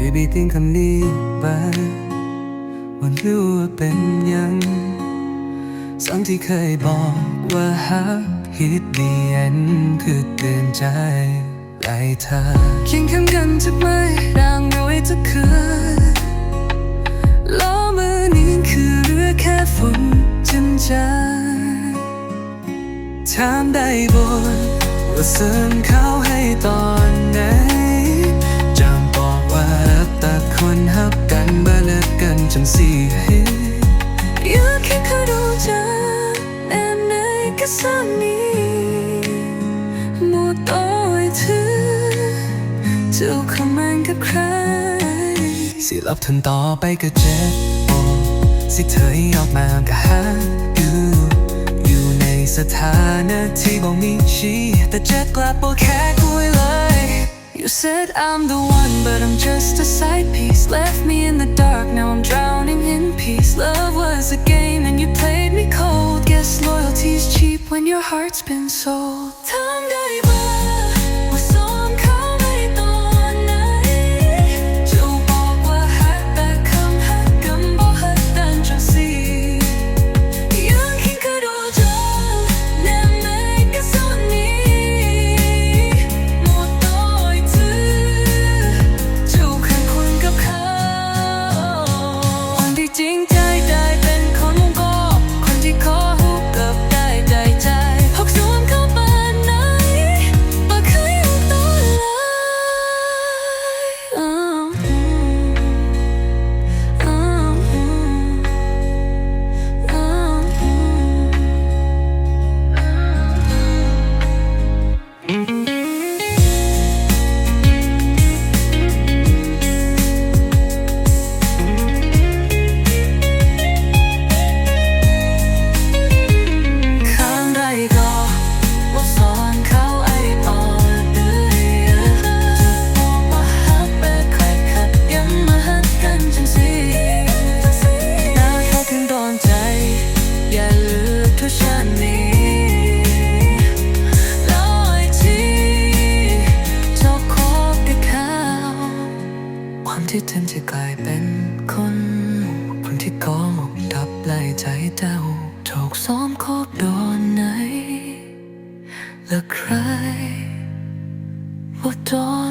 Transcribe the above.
เพียงคำนี้ไปวันรู้ว่าเป็นยังสังที่เคยบอกว่าฮักฮิตดีอ็นคือเตือนใจไล่เธอเคียงข้างกันจะไม่ร่างรวยจะคืนล้อมือนี้คือเรือแค่ฝุ่นจำใจถามได้บนว่าเสริมเขาให้ต่อ กันจังสิอยากแค่เขาดูจะแนมในก็สามีหมดตัวถือเจ้าคำมันกับใครสิรับทนต่อไปก็เจ็บปวดสิเธอออกมาก็หาอยู่อยู่ในสถานะที่บอกมีชีแต่เจ็บกลับบอกแค่คุยเลย You said I'm the one but I'm just a side piece Left me in the dark now I'm drowning when your heart's been sold ที่ที่เธอจะกลายเป็นคนคนที่กองอกดับไล่ใจเจ้าถูกซ้อมคบโดนไหน และใครว่าโดน